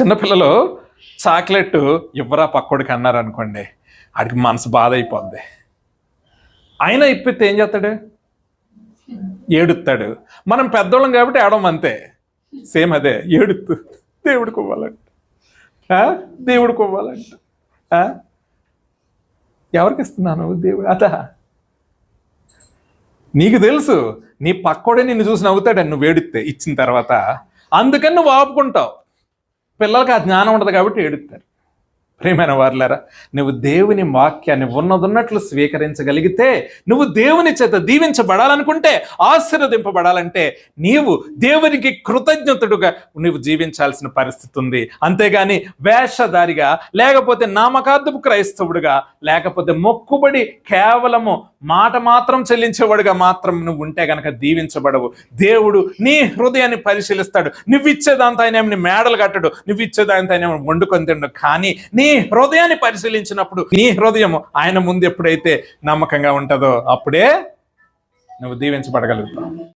చిన్నపిల్లలు చాక్లెట్ ఇవ్వరా పక్కోడికి అన్నారు అనుకోండి ఆడికి మనసు బాధ అయిపోద్ది ఆయన ఇప్పితే ఏం చేస్తాడు? ఏడుస్తాడు మనం పెద్దోళ్ళం కాబట్టి ఏడవం అంతే. సేమ్ అదే ఏడుత్తు. దేవుడు కొవ్వాలంట. దేవుడు కొవ్వాలంట. ఎవరికి ఇస్తున్నాను దేవుడు? అదా. నీకు తెలుసు నీ పక్కోడే నిన్ను చూసి నవ్వుతాడు నువ్వు వేడిస్తే ఇచ్చిన తర్వాత అందుకని నువ్వు ఆపుకుంటావు. పిల్లలకి ఆ జ్ఞానం ఉండదు కాబట్టి ఏడుస్తారు ప్రేమైన వారులారా నువ్వు దేవుని వాక్యాన్ని ఉన్నదున్నట్లు స్వీకరించగలిగితే నువ్వు దేవుని చేత దీవించబడాలనుకుంటే ఆశీర్వదింపబడాలంటే నీవు దేవునికి కృతజ్ఞతుడుగా నువ్వు జీవించాల్సిన పరిస్థితి ఉంది. అంతేగాని వేషధారిగా లేకపోతే నామకార్థపు క్రైస్తవుడుగా లేకపోతే మొక్కుబడి కేవలము మాట మాత్రం చెల్లించేవాడుగా మాత్రం నువ్వు ఉంటే గనక దీవించబడవు. దేవుడు నీ హృదయాన్ని పరిశీలిస్తాడు. నువ్వు ఇచ్చేదాంతో ఆయన ఏమి మేడలు కట్టడు. నువ్వు ఇచ్చేదాంతో ఆయన వండుకొని తిండు. కానీ నీ హృదయాన్ని పరిశీలించినప్పుడు నీ హృదయం ఆయన ముందు ఎప్పుడైతే నమ్మకంగా ఉంటుందో అప్పుడే నువ్వు దీవించబడగలుగుతావు.